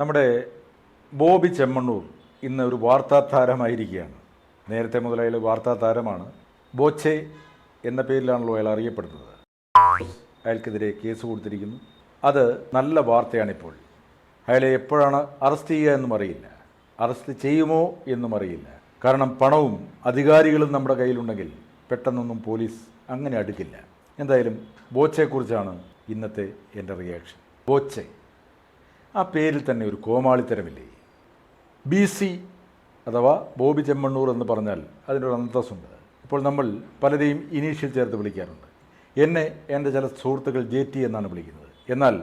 നമ്മുടെ ബോബി ചെമ്മണ്ണൂർ ഇന്ന് ഒരു വാർത്താ താരമായിരിക്കുകയാണ് നേരത്തെ മുതലായാലും വാർത്താ താരമാണ് ബോച്ചെ എന്ന പേരിലാണല്ലോ അയാൾ അറിയപ്പെടുന്നത്. അയാൾക്കെതിരെ കേസ് കൊടുത്തിരിക്കുന്നു. അത് നല്ല വാർത്തയാണിപ്പോൾ. അയാളെ എപ്പോഴാണ് അറസ്റ്റ് ചെയ്യുക എന്നും അറിയില്ല. അറസ്റ്റ് ചെയ്യുമോ എന്നും അറിയില്ല. കാരണം പണവും അധികാരികളും നമ്മുടെ കയ്യിലുണ്ടെങ്കിൽ പെട്ടെന്നൊന്നും പോലീസ് അങ്ങനെ അടുക്കില്ല. എന്തായാലും ബോച്ചയെക്കുറിച്ചാണ് ഇന്നത്തെ എന്റെ റിയാക്ഷൻ. ബോച്ചെ. ആ പേരിൽ തന്നെ ഒരു കോമാളിത്തരമില്ലേ? ബി സി അഥവാ ബോബി ചെമ്മണ്ണൂർ എന്ന് പറഞ്ഞാൽ അതിനൊരു അന്തസ്സുണ്ട്. ഇപ്പോൾ നമ്മൾ പലരെയും ഇനീഷ്യൽ ചേർത്ത് വിളിക്കാറുണ്ട്. എന്നെ എന്റെ ചില സുഹൃത്തുക്കൾ ജെ ടി എന്നാണ് വിളിക്കുന്നത്. എന്നാൽ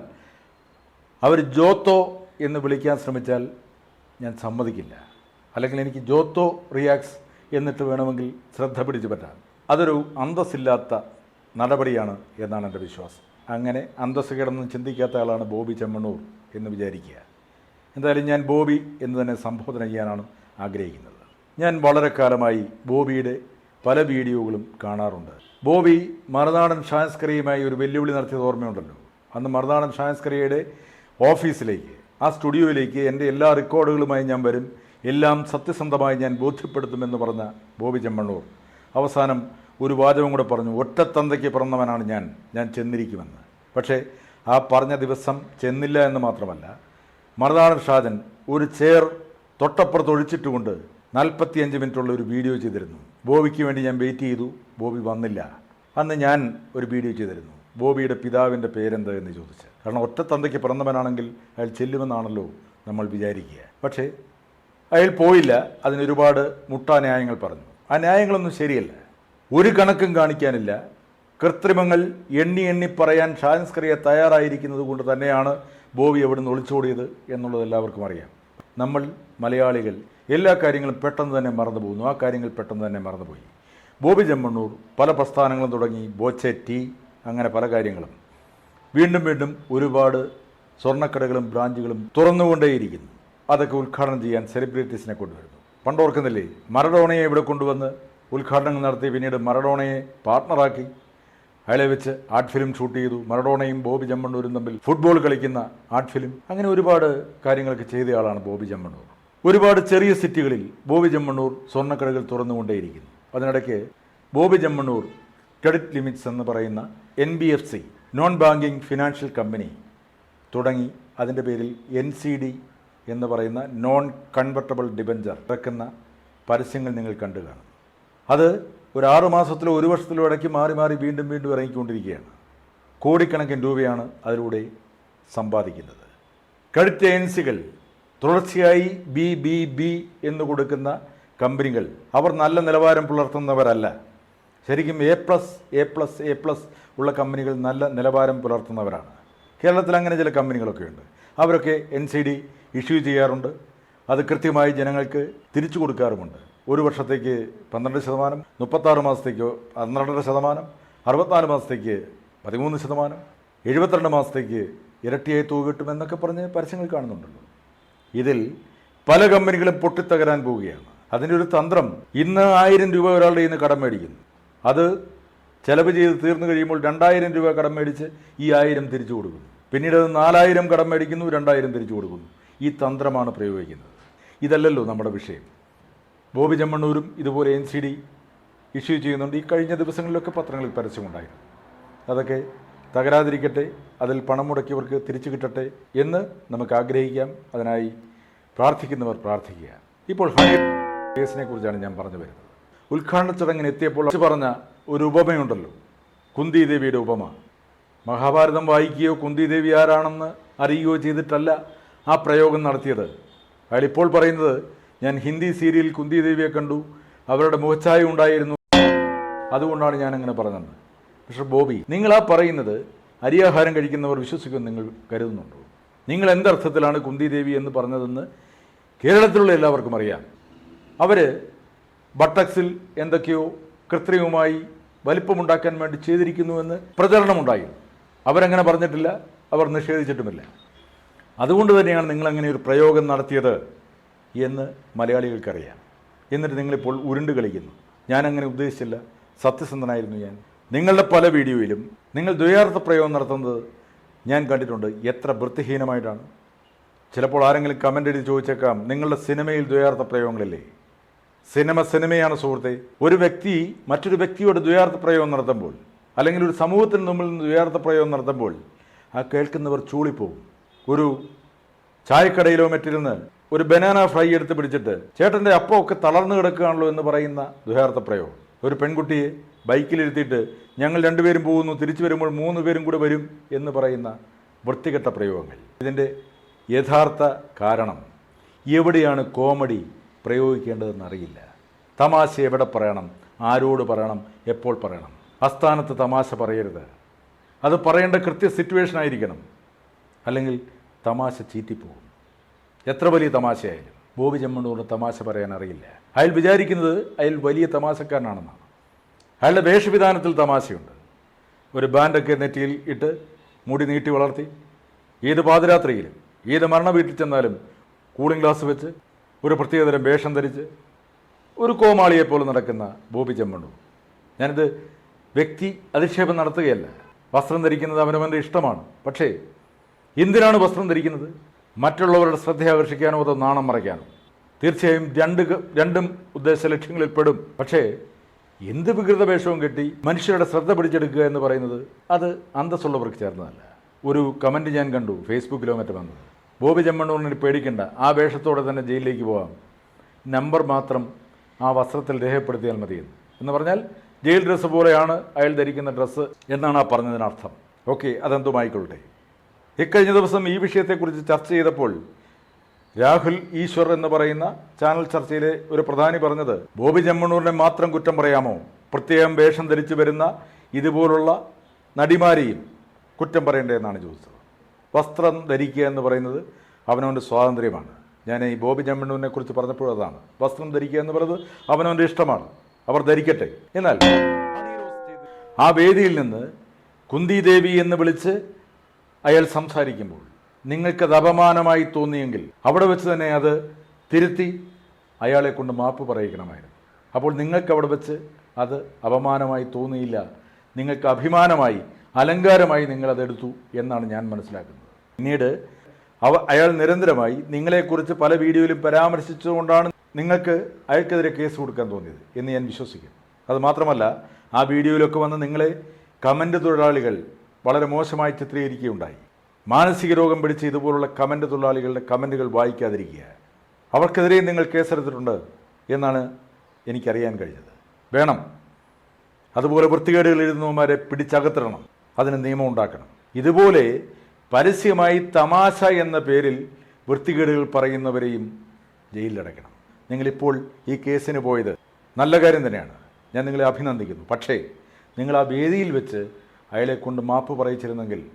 അവർ ജോത്തോ എന്ന് വിളിക്കാൻ ശ്രമിച്ചാൽ ഞാൻ സമ്മതിക്കില്ല. അല്ലെങ്കിൽ എനിക്ക് ജോത്തോ റിയാക്സ് എന്നിട്ട് വേണമെങ്കിൽ ശ്രദ്ധ പിടിച്ചു പറ്റാൻ. അതൊരു അന്തസ്സില്ലാത്ത നടപടിയാണ് എന്നാണ് എന്റെ വിശ്വാസം. അങ്ങനെ അന്തസ് കിടന്ന് ചിന്തിക്കാത്ത ആളാണ് ബോബി ചെമ്മണ്ണൂർ എന്ന് വിചാരിക്കുക. എന്തായാലും ഞാൻ ബോബി എന്ന് തന്നെ സംബോധന ചെയ്യാനാണ് ആഗ്രഹിക്കുന്നത്. ഞാൻ വളരെ കാലമായി ബോബിയുടെ പല വീഡിയോകളും കാണാറുണ്ട്. ബോബി മറുനാടൻ ഷാൻസ്കറിയുമായി ഒരു വെല്ലുവിളി നടത്തിയത് ഓർമ്മയുണ്ടല്ലോ. അന്ന് മറുനാടൻ ഷാൻസ്കറിയുടെ ഓഫീസിലേക്ക് ആ സ്റ്റുഡിയോയിലേക്ക് എന്റെ എല്ലാ റെക്കോർഡുകളുമായി ഞാൻ വരും എല്ലാം സത്യസന്ധമായി ഞാൻ ബോധ്യപ്പെടുത്തുമെന്ന് പറഞ്ഞ ബോബി ചെമ്മണ്ണൂർ. അവസാനം ഒരു വാചകം കൂടെ പറഞ്ഞു ഒറ്റത്തന്തയ്ക്ക് പിറന്നവനാണ് ഞാൻ ഞാൻ ചെന്നിരിക്കുമെന്ന്. പക്ഷേ ആ പറഞ്ഞ ദിവസം ചെന്നില്ല എന്ന് മാത്രമല്ല മറുനാടൻ ഷാജൻ ഒരു ചെയർ തൊട്ടപ്പുറത്ത് ഒഴിച്ചിട്ടുകൊണ്ട് നാൽപ്പത്തിയഞ്ച് മിനിറ്റുള്ള ഒരു വീഡിയോ ചെയ്തിരുന്നു. ബോബിക്ക് വേണ്ടി ഞാൻ വെയിറ്റ് ചെയ്തു ബോബി വന്നില്ല. അന്ന് ഞാൻ ഒരു വീഡിയോ ചെയ്തിരുന്നു. ബോബിയുടെ പിതാവിന്റെ പേരെന്ത് എന്ന് ചോദിച്ച്. കാരണം ഒറ്റ തന്തയ്ക്ക് പിറന്നവനാണെങ്കിൽ അയാൾ ചെല്ലുമെന്നാണല്ലോ നമ്മൾ വിചാരിക്കുക. പക്ഷേ അയാൾ പോയില്ല അതിനൊരുപാട് മുട്ടാ ന്യായങ്ങൾ പറഞ്ഞു. ആ ന്യായങ്ങളൊന്നും ശരിയല്ല. ഒരു കണക്കും കാണിക്കാനില്ല. കൃത്രിമങ്ങൾ എണ്ണി എണ്ണി പറയാൻ ഷാൻസ്കറിയ തയ്യാറായിരിക്കുന്നത് കൊണ്ട് തന്നെയാണ് ബോബി എവിടുന്ന് ഒളിച്ചോടിയത് എന്നുള്ളത് എല്ലാവർക്കും അറിയാം. നമ്മൾ മലയാളികൾ എല്ലാ കാര്യങ്ങളും പെട്ടെന്ന് തന്നെ മറന്നു പോകുന്നു. ആ കാര്യങ്ങൾ പെട്ടെന്ന് തന്നെ മറന്നുപോയി. ബോബി ചെമ്മണ്ണൂർ പല പ്രസ്ഥാനങ്ങളും തുടങ്ങി. ബോച്ചെ ടീ അങ്ങനെ പല കാര്യങ്ങളും. വീണ്ടും വീണ്ടും ഒരുപാട് സ്വർണക്കടകളും ബ്രാഞ്ചുകളും തുറന്നുകൊണ്ടേയിരിക്കുന്നു. അതൊക്കെ ഉദ്ഘാടനം ചെയ്യാൻ സെലിബ്രിറ്റീസിനെ കൊണ്ടുവരുന്നു. പണ്ടോർക്കുന്നില്ലേ മരഡോണയെ ഇവിടെ കൊണ്ടുവന്ന് ഉദ്ഘാടനങ്ങൾ നടത്തി പിന്നീട് മറഡോണയെ പാർട്ണറാക്കി അയാളെ വെച്ച് ആർട്ട് ഫിലിം ഷൂട്ട് ചെയ്തു. മറഡോണയും ബോബി ചെമ്മണ്ണൂരും തമ്മിൽ ഫുട്ബോൾ കളിക്കുന്ന ആർട്ട് ഫിലിം. അങ്ങനെ ഒരുപാട് കാര്യങ്ങളൊക്കെ ചെയ്തയാളാണ് ബോബി ചെമ്മണ്ണൂർ. ഒരുപാട് ചെറിയ സിറ്റികളിൽ ബോബി ചെമ്മണ്ണൂർ സ്വർണക്കടകൾ തുറന്നുകൊണ്ടേയിരിക്കുന്നു. അതിനിടയ്ക്ക് ബോബി ചെമ്മണ്ണൂർ ക്രെഡിറ്റ് ലിമിറ്റ്സ് എന്ന് പറയുന്ന N B F C non banking financial company തുടങ്ങി അതിന്റെ പേരിൽ എൻ സി ഡി എന്ന് പറയുന്ന നോൺ കൺവെർട്ടബിൾ ഡിബഞ്ചർ ഇറക്കുന്ന പരസ്യങ്ങൾ നിങ്ങൾ കണ്ടു കാണും. അത് ഒരു ആറ് മാസത്തിലോ ഒരു വർഷത്തിലോ ഇടയ്ക്ക് മാറി മാറി വീണ്ടും വീണ്ടും ഇറങ്ങിക്കൊണ്ടിരിക്കുകയാണ്. കോടിക്കണക്കിന് രൂപയാണ് അതിലൂടെ സമ്പാദിക്കുന്നത്. ക്രെഡിറ്റ് ഏജൻസികൾ തുടർച്ചയായി ബി ബി ബി എന്ന് കൊടുക്കുന്ന കമ്പനികൾ അവർ നല്ല നിലവാരം പുലർത്തുന്നവരല്ല. ശരിക്കും A plus A plus A plus ഉള്ള കമ്പനികൾ നല്ല നിലവാരം പുലർത്തുന്നവരാണ്. കേരളത്തിൽ അങ്ങനെ ചില കമ്പനികളൊക്കെ ഉണ്ട് അവരൊക്കെ എൻ സി ഡി ഇഷ്യൂ ചെയ്യാറുണ്ട്. അത് കൃത്യമായി ജനങ്ങൾക്ക് തിരിച്ചു കൊടുക്കാറുമുണ്ട്. ഒരു വർഷത്തേക്ക് പന്ത്രണ്ട് ശതമാനം മുപ്പത്താറ് മാസത്തേക്ക് പന്ത്രണ്ടര ശതമാനം അറുപത്തിനാല് മാസത്തേക്ക് പതിമൂന്ന് ശതമാനം എഴുപത്തിരണ്ട് മാസത്തേക്ക് ഇരട്ടിയായി തുക കിട്ടും എന്നൊക്കെ പറഞ്ഞ് പരസ്യങ്ങൾ കാണുന്നുണ്ടല്ലോ. ഇതിൽ പല കമ്പനികളും പൊട്ടിത്തകരാൻ പോവുകയാണ്. അതിന്റെ ഒരു തന്ത്രം ഇന്ന് ആയിരം രൂപ ഒരാളുടെ നിന്ന് കടം മേടിക്കുന്നു. അത് ചെലവ് ചെയ്ത് തീർന്നു കഴിയുമ്പോൾ രണ്ടായിരം രൂപ കടം മേടിച്ച് ഈ ആയിരം തിരിച്ചു കൊടുക്കുന്നു. പിന്നീട് അത് നാലായിരം കടം മേടിക്കുന്നു രണ്ടായിരം തിരിച്ചു കൊടുക്കുന്നു. ഈ തന്ത്രമാണ് പ്രയോഗിക്കുന്നത്. ഇതല്ലല്ലോ നമ്മുടെ വിഷയം. ബോബി ചെമ്മണ്ണൂരും ഇതുപോലെ എൻ സി ഡി ഇഷ്യൂ ചെയ്യുന്നുണ്ട്. ഈ കഴിഞ്ഞ ദിവസങ്ങളിലൊക്കെ പത്രങ്ങളിൽ പരസ്യമുണ്ടായിരുന്നു. അതൊക്കെ തകരാതിരിക്കട്ടെ അതിൽ പണം മുടക്കിയവർക്ക് തിരിച്ചു കിട്ടട്ടെ എന്ന് നമുക്ക് ആഗ്രഹിക്കാം. അതിനായി പ്രാർത്ഥിക്കുന്നവർ പ്രാർത്ഥിക്കുക ഇപ്പോൾ കേസിനെ കുറിച്ചാണ് ഞാൻ പറഞ്ഞു വരുന്നത്. ഉദ്ഘാടന ചടങ്ങിന് എത്തിയപ്പോൾ പറഞ്ഞ ഒരു ഉപമയുണ്ടല്ലോ. കുന്തി ദേവിയുടെ ഉപമ. മഹാഭാരതം വായിക്കുകയോ കുന്തി ദേവി ആരാണെന്ന് അറിയുകയോ ചെയ്തിട്ടല്ല ആ പ്രയോഗം നടത്തിയത്. അയാളിപ്പോൾ പറയുന്നത് ഞാൻ ഹിന്ദി സീരിയൽ കുന്തി ദേവിയെ കണ്ടു. അവരുടെ മുഖച്ഛായ ഉണ്ടായിരുന്നു. അതുകൊണ്ടാണ് ഞാൻ അങ്ങനെ പറഞ്ഞത്. പക്ഷേ ബോബി നിങ്ങൾ ആ പറയുന്നത് അരിയാഹാരം കഴിക്കുന്നവർ വിശ്വസിക്കുമെന്ന് നിങ്ങൾ കരുതുന്നുണ്ടോ? നിങ്ങൾ എന്തർത്ഥത്തിലാണ് കുന്തി ദേവി എന്ന് പറഞ്ഞതെന്ന് കേരളത്തിലുള്ള എല്ലാവർക്കും അറിയാം. അവർ ബട്ടക്സിൽ എന്തൊക്കെയോ കൃത്രിമമായി വലിപ്പമുണ്ടാക്കാൻ വേണ്ടി ചെയ്തിരിക്കുന്നുവെന്ന് പ്രചരണമുണ്ടായി അവരങ്ങനെ പറഞ്ഞിട്ടില്ല അവർ നിഷേധിച്ചിട്ടുമില്ല. അതുകൊണ്ട് തന്നെയാണ് നിങ്ങളങ്ങനെ ഒരു പ്രയോഗം നടത്തിയത്. എന്ന് മലയാളികൾക്കറിയാം. എന്നിട്ട് നിങ്ങളിപ്പോൾ ഉരുണ്ട് കളിക്കുന്നു. ഞാനങ്ങനെ ഉദ്ദേശിച്ചില്ല. സത്യസന്ധനായിരുന്നു ഞാൻ. നിങ്ങളുടെ പല വീഡിയോയിലും നിങ്ങൾ ദ്വയാർത്ഥ പ്രയോഗം നടത്തുന്നത് ഞാൻ കണ്ടിട്ടുണ്ട്. എത്ര വൃത്തിഹീനമായിട്ടാണ്. ചിലപ്പോൾ ആരെങ്കിലും കമന്റ് എഴുതി ചോദിച്ചേക്കാം നിങ്ങളുടെ സിനിമയിൽ ദ്വയാർത്ഥ പ്രയോഗങ്ങളില്ലേ? സിനിമ സിനിമയാണ് സുഹൃത്തെ. ഒരു വ്യക്തി മറ്റൊരു വ്യക്തിയോട് ദ്വയാർത്ഥ പ്രയോഗം നടത്തുമ്പോൾ അല്ലെങ്കിൽ ഒരു സമൂഹത്തിന് മുമ്പിൽ നിന്ന് ദ്വയാർത്ഥ പ്രയോഗം നടത്തുമ്പോൾ ആ കേൾക്കുന്നവർ ചൂളിപ്പോവും ഒരു ചായക്കടയിലോ മറ്റിരുന്ന് ഒരു ബനാന ഫ്രൈ എടുത്ത് പിടിച്ചിട്ട് ചേട്ടന്റെ അപ്പമൊക്കെ തളർന്നു കിടക്കുകയാണല്ലോ എന്ന് പറയുന്ന ദുഹാർത്ഥ പ്രയോഗം. ഒരു പെൺകുട്ടിയെ ബൈക്കിലിരുത്തിയിട്ട് ഞങ്ങൾ രണ്ടുപേരും പോകുന്നു തിരിച്ചു വരുമ്പോൾ മൂന്ന് പേരും കൂടെ വരും എന്ന് പറയുന്ന വൃത്തികെട്ട പ്രയോഗങ്ങൾ. ഇതിന്റെ യഥാർത്ഥ കാരണം എവിടെയാണ് കോമഡി പ്രയോഗിക്കേണ്ടതെന്ന് അറിയില്ല. തമാശ എവിടെ പറയണം ആരോട് പറയണം എപ്പോൾ പറയണം? അസ്ഥാനത്ത് തമാശ പറയരുത്. അത് പറയേണ്ട കൃത്യ സിറ്റുവേഷൻ ആയിരിക്കണം. അല്ലെങ്കിൽ തമാശ ചീറ്റിപ്പോകും. എത്ര വലിയ തമാശയായാലും. ബോബി ചെമ്മണ്ണൂർ തമാശ പറയാൻ അറിയില്ല. അയാൾ വിചാരിക്കുന്നത് അയാൾ വലിയ തമാശക്കാരനാണെന്നാണ്. അയാളുടെ വേഷവിധാനത്തിൽ തമാശയുണ്ട്. ഒരു ബാൻഡൊക്കെ നെറ്റിയിൽ ഇട്ട് മുടി നീട്ടി വളർത്തി. ഏത് പാതിരാത്രിയിലും ഏത് മരണ വീട്ടിൽ ചെന്നാലും കൂളിംഗ് ഗ്ലാസ് വെച്ച് ഒരു പ്രത്യേകതരം വേഷം ധരിച്ച് ഒരു കോമാളിയെപ്പോലെ നടക്കുന്ന ബോബി ചെമ്മണ്ണൂർ. ഞാനിത് വ്യക്തി അധിക്ഷേപം നടത്തുകയല്ല. വസ്ത്രം ധരിക്കുന്നത് അവനവന്റെ ഇഷ്ടമാണ്. പക്ഷേ എന്തിനാണ് വസ്ത്രം ധരിക്കുന്നത്? മറ്റുള്ളവരുടെ ശ്രദ്ധ ആകർഷിക്കാനോ അതോ നാണം മറയ്ക്കാനോ? തീർച്ചയായും രണ്ട് രണ്ടും ഉദ്ദേശ ലക്ഷ്യങ്ങളിൽ പെടും. പക്ഷേ എന്ത് വികൃത വേഷവും കെട്ടി മനുഷ്യരുടെ ശ്രദ്ധ പിടിച്ചെടുക്കുക എന്ന് പറയുന്നത് അത് അന്തസ്സുള്ളവർക്ക് ചേർന്നതല്ല. ഒരു കമന്റ് ഞാൻ കണ്ടു ഫേസ്ബുക്കിലോ മറ്റോ വന്നത്. ബോബി ചെമ്മണ്ണൂറിന് പേടിക്കണ്ട ആ വേഷത്തോടെ തന്നെ ജയിലിലേക്ക് പോകാം നമ്പർ മാത്രം ആ വസ്ത്രത്തിൽ രേഖപ്പെടുത്തിയാൽ മതിയെന്ന് എന്ന്. പറഞ്ഞാൽ ജയിൽ ഡ്രസ്സ് പോലെയാണ് അയാൾ ധരിക്കുന്ന ഡ്രസ്സ് എന്നാണ് ആ പറഞ്ഞതിനർത്ഥം. ഓക്കെ അതെന്തുമായിക്കൊള്ളട്ടെ ഇക്കഴിഞ്ഞ ദിവസം ഈ വിഷയത്തെക്കുറിച്ച് ചർച്ച ചെയ്തപ്പോൾ രാഹുൽ ഈശ്വർ എന്ന് പറയുന്ന ചാനൽ ചർച്ചയിലെ ഒരു പ്രധാനി പറഞ്ഞത് ബോബി ജമ്മണൂറിനെ മാത്രം കുറ്റം പറയാമോ? പ്രത്യേകം വേഷം ധരിച്ചു വരുന്ന ഇതുപോലുള്ള നടിമാരെയും കുറ്റം പറയേണ്ടതെന്നാണ് ചോദിച്ചത്. വസ്ത്രം ധരിക്കുക എന്ന് പറയുന്നത് അവനവന്റെ സ്വാതന്ത്ര്യമാണ്. ഞാൻ ഈ ബോബി ചെമ്മണ്ണൂരിനെ കുറിച്ച് പറഞ്ഞപ്പോൾ അതാണ്. വസ്ത്രം ധരിക്കുക എന്ന് പറയുന്നത് അവനവന്റെ ഇഷ്ടമാണ്. അവർ ധരിക്കട്ടെ. എന്നാൽ ആ വേദിയിൽ നിന്ന് കുന്തി ദേവി എന്ന് വിളിച്ച് അയാൾ സംസാരിക്കുമ്പോൾ നിങ്ങൾക്കത് അപമാനമായി തോന്നിയെങ്കിൽ അവിടെ വെച്ച് തന്നെ അത് തിരുത്തി അയാളെ കൊണ്ട് മാപ്പ് പറയിക്കണമായിരുന്നു. അപ്പോൾ നിങ്ങൾക്ക് അവിടെ വെച്ച് അത് അപമാനമായി തോന്നിയില്ല. നിങ്ങൾക്ക് അഭിമാനമായി അലങ്കാരമായി നിങ്ങളതെടുത്തു എന്നാണ് ഞാൻ മനസ്സിലാക്കുന്നത്. പിന്നീട് അവ അയാൾ നിരന്തരമായി നിങ്ങളെക്കുറിച്ച് പല വീഡിയോയിലും പരാമർശിച്ചുകൊണ്ടാണ് നിങ്ങൾക്ക് അയാൾക്കെതിരെ കേസ് കൊടുക്കാൻ തോന്നിയത് എന്ന് ഞാൻ വിശ്വസിക്കുന്നു. അത് മാത്രമല്ല ആ വീഡിയോയിലൊക്കെ വന്ന് നിങ്ങളെ കമന്റ് തൊഴിലാളികൾ വളരെ മോശമായി ചിത്രീകരിക്കുകയുണ്ടായി. മാനസിക രോഗം പിടിച്ച ഇതുപോലുള്ള കമന്റ് തൊഴിലാളികളുടെ കമന്റുകൾ വായിക്കാതിരിക്കുക. അവർക്കെതിരെ നിങ്ങൾ കേസെടുത്തിട്ടുണ്ട് എന്നാണ് എനിക്കറിയാൻ കഴിഞ്ഞത്. വേണം. അതുപോലെ വൃത്തികേടുകൾ എഴുതുന്നവന്മാരെ പിടിച്ചകത്തിടണം. അതിന് നിയമം ഉണ്ടാക്കണം. ഇതുപോലെ പരസ്യമായി തമാശ എന്ന പേരിൽ വൃത്തികേടുകൾ പറയുന്നവരെയും ജയിലിലടയ്ക്കണം. നിങ്ങളിപ്പോൾ ഈ കേസിന് പോയത് നല്ല കാര്യം തന്നെയാണ്. ഞാൻ നിങ്ങളെ അഭിനന്ദിക്കുന്നു. പക്ഷേ നിങ്ങൾ ആ വേദിയിൽ വെച്ച് അയാളെ കൊണ്ട് മാപ്പ് പറയിച്ചിരുന്നെങ്കിൽ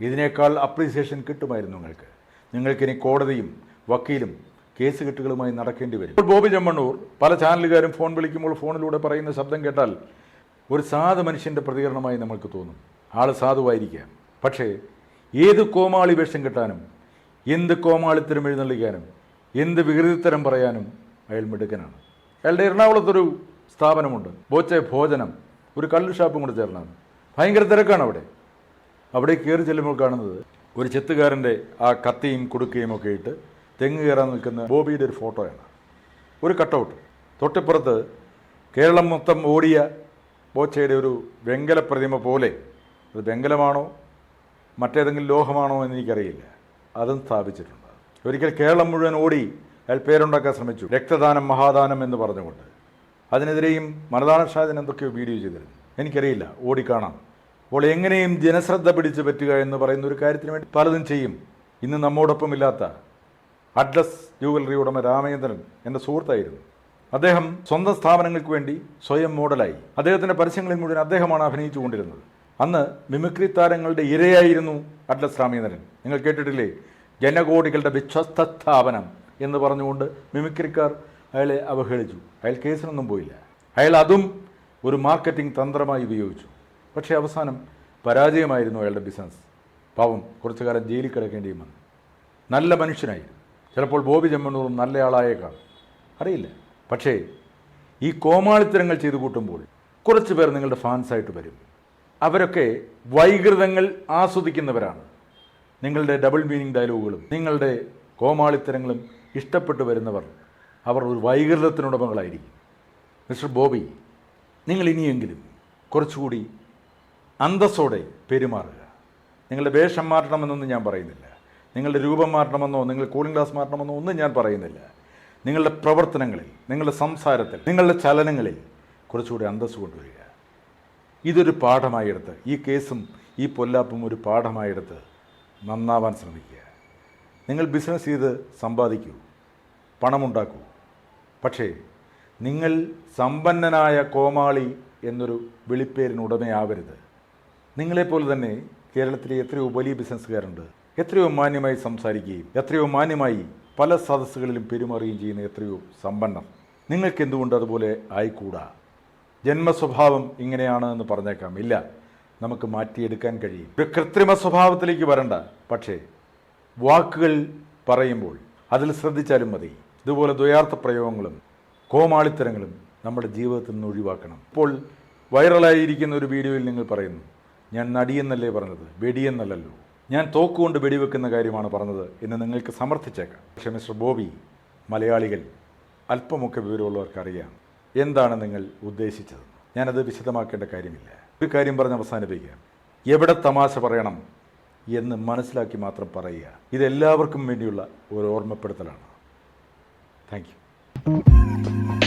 ഇതിനേക്കാൾ അപ്രീസിയേഷൻ കിട്ടുമായിരുന്നു നിങ്ങൾക്ക്. നിങ്ങൾക്കിനി കോടതിയും വക്കീലും കേസ് കെട്ടുകളുമായി നടക്കേണ്ടി വരും. ഇപ്പോൾ ബോബി ചെമ്മണ്ണൂർ പല ചാനലുകാരും ഫോൺ വിളിക്കുമ്പോൾ ഫോണിലൂടെ പറയുന്ന ശബ്ദം കേട്ടാൽ ഒരു സാധു മനുഷ്യന്റെ പ്രതികരണമായി നമ്മൾക്ക് തോന്നും. ആൾ സാധുവായിരിക്കാം. പക്ഷേ ഏത് കോമാളി വേഷം കെട്ടാനും എന്ത് കോമാളിത്തരം എഴുന്നള്ളിക്കാനും എന്ത് വികൃതിത്തരം പറയാനും അയാൾ മിടുക്കനാണ്. അയാളുടെ എറണാകുളത്തൊരു സ്ഥാപനമുണ്ട്. ബോച്ചെ ഭോജനം. ഒരു കള്ള് ഷാപ്പും കൂടെ ചേർന്നാണ്. ഭയങ്കര തിരക്കാണ് അവിടെ. അവിടെ കയറി ചെല്ലുമ്പോൾ കാണുന്നത് ഒരു ചെത്തുകാരന്റെ ആ കത്തിയും കുടുക്കയും ഒക്കെ ഇട്ട് തെങ്ങ് കയറാൻ നിൽക്കുന്ന ബോബിയുടെ ഒരു ഫോട്ടോയാണ്. ഒരു കട്ടൗട്ട്. തൊട്ടിപ്പുറത്ത് കേരളം മൊത്തം ഓടിയ ബോച്ചയുടെ ഒരു വെങ്കല പ്രതിമ പോലെ. അത് വെങ്കലമാണോ? മറ്റേതെങ്കിലും ലോഹമാണോ എന്ന് എനിക്കറിയില്ല. അതും സ്ഥാപിച്ചിട്ടുണ്ട്. ഒരിക്കൽ കേരളം മുഴുവൻ ഓടി അയാൾ പേരുണ്ടാക്കാൻ ശ്രമിച്ചു. രക്തദാനം മഹാദാനം എന്ന് പറഞ്ഞുകൊണ്ട്. അതിനെതിരെയും മനദാന ഷാജൻ എന്തൊക്കെയോ വീഡിയോ ചെയ്തിരുന്നു. എനിക്കറിയില്ല. ഓടിക്കാണാം അപ്പോൾ എങ്ങനെയും ജനശ്രദ്ധ പിടിച്ചു പറ്റുക എന്ന് പറയുന്ന ഒരു കാര്യത്തിന് വേണ്ടി പലതും ചെയ്യും. ഇന്ന് നമ്മോടൊപ്പം ഇല്ലാത്ത അഡ്ലസ് ജുവലറി ഉടമ രാമചന്ദ്രൻ എന്റെ സുഹൃത്തായിരുന്നു. അദ്ദേഹം സ്വന്തം സ്ഥാപനങ്ങൾക്ക് വേണ്ടി സ്വയം മോഡലായി. അദ്ദേഹത്തിന്റെ പരസ്യങ്ങളിൽ മുഴുവൻ അദ്ദേഹമാണ് അഭിനയിച്ചുകൊണ്ടിരുന്നത്. അന്ന് മിമിക്രി താരങ്ങളുടെ ഇരയായിരുന്നു അഡ്ലസ് രാമചന്ദ്രൻ. നിങ്ങൾ കേട്ടിട്ടില്ലേ? ജനകോടികളുടെ വിശ്വസ്ത സ്ഥാപനം എന്ന് പറഞ്ഞുകൊണ്ട് മിമിക്രിക്കാർ അയാളെ അവഹേളിച്ചു. അയാൾ കേസിനൊന്നും പോയില്ല. അയാൾ അതും ഒരു മാർക്കറ്റിംഗ് തന്ത്രമായി ഉപയോഗിച്ചു. പക്ഷേ അവസാനം പരാജയമായിരുന്നു അയാളുടെ ബിസിനസ്. പാവം കുറച്ചു കാലം ജയിലിൽ കിടക്കേണ്ടിയും വന്നു. നല്ല മനുഷ്യനായിരുന്നു ചിലപ്പോൾ ബോബി ചെമ്മണ്ണൂറും നല്ലയാളായേക്കാം അറിയില്ല. പക്ഷേ ഈ കോമാളിത്തരങ്ങൾ ചെയ്തു കൂട്ടുമ്പോൾ കുറച്ച് പേർ നിങ്ങളുടെ ഫാൻസായിട്ട് വരും. അവരൊക്കെ വൈകൃതങ്ങൾ ആസ്വദിക്കുന്നവരാണ്. നിങ്ങളുടെ ഡബിൾ മീനിങ് ഡയലോഗുകളും നിങ്ങളുടെ കോമാളിത്തരങ്ങളും ഇഷ്ടപ്പെട്ടു വരുന്നവർ അവർ ഒരു വൈകൃതത്തിനുടമകളായിരിക്കും. മിസ്റ്റർ ബോബി നിങ്ങൾ ഇനിയെങ്കിലും കുറച്ചുകൂടി അന്തസ്സോടെ പെരുമാറുക. നിങ്ങളുടെ വേഷം മാറ്റണമെന്നൊന്നും ഞാൻ പറയുന്നില്ല. നിങ്ങളുടെ രൂപം മാറ്റണമെന്നോ നിങ്ങൾ കൂളിംഗ് ഗ്ലാസ് മാറ്റണമെന്നോ ഒന്നും ഞാൻ പറയുന്നില്ല. നിങ്ങളുടെ പ്രവർത്തനങ്ങളിൽ നിങ്ങളുടെ സംസാരത്തിൽ നിങ്ങളുടെ ചലനങ്ങളിൽ കുറച്ചുകൂടി അന്തസ്സ് കൊണ്ടുവരിക. ഇതൊരു പാഠമായി എടുത്ത് ഈ കേസും ഈ പൊല്ലാപ്പും ഒരു പാഠമായി എടുത്ത് നന്നാവാൻ ശ്രമിക്കുക. നിങ്ങൾ ബിസിനസ് ചെയ്ത് സമ്പാദിക്കൂ പണമുണ്ടാക്കൂ. പക്ഷേ നിങ്ങൾ സമ്പന്നനായ കോമാളി എന്നൊരു വിളിപ്പേരിന് ഉടമയാവരുത്. നിങ്ങളെപ്പോലെ തന്നെ കേരളത്തിലെ എത്രയോ വലിയ ബിസിനസ്സുകാരുണ്ട്. എത്രയോ മാന്യമായി സംസാരിക്കുകയും എത്രയോ മാന്യമായി പല സദസ്സുകളിലും പെരുമാറുകയും ചെയ്യുന്ന എത്രയോ സമ്പന്നർ. നിങ്ങൾക്ക് എന്തുകൊണ്ട് അതുപോലെ ആയിക്കൂടാ? ജന്മസ്വഭാവം ഇങ്ങനെയാണ് എന്ന് പറഞ്ഞേക്കാം. ഇല്ല നമുക്ക് മാറ്റിയെടുക്കാൻ കഴിയും. ഒരു കൃത്രിമ സ്വഭാവത്തിലേക്ക് വരണ്ട. പക്ഷേ വാക്കുകൾ പറയുമ്പോൾ അതിൽ ശ്രദ്ധിച്ചാലും മതി. ഇതുപോലെ ദ്വയാർത്ഥ പ്രയോഗങ്ങളും കോമാളിത്തരങ്ങളും നമ്മുടെ ജീവിതത്തിൽ നിന്ന് ഒഴിവാക്കണം. ഇപ്പോൾ വൈറലായിരിക്കുന്ന ഒരു വീഡിയോയിൽ നിങ്ങൾ പറയുന്നു ഞാൻ നടിയെന്നല്ലേ പറഞ്ഞത്? വെടിയെന്നല്ലല്ലോ. ഞാൻ തോക്കുകൊണ്ട് വെടിവെക്കുന്ന കാര്യമാണ് പറഞ്ഞത് എന്ന് നിങ്ങൾക്ക് സമർത്ഥിച്ചേക്കാം. പക്ഷേ മിസ്റ്റർ ബോബി മലയാളികൾ അല്പമൊക്കെ വിവരമുള്ളവർക്കറിയാം എന്താണ് നിങ്ങൾ ഉദ്ദേശിച്ചത്? ഞാനത് വിശദമാക്കേണ്ട കാര്യമില്ല. ഒരു കാര്യം പറഞ്ഞ് അവസാനിപ്പിക്കാം എവിടെ തമാശ പറയണം എന്ന് മനസ്സിലാക്കി മാത്രം പറയുക. ഇതെല്ലാവർക്കും വേണ്ടിയുള്ള ഒരു ഓർമ്മപ്പെടുത്തലാണ്. Thank you.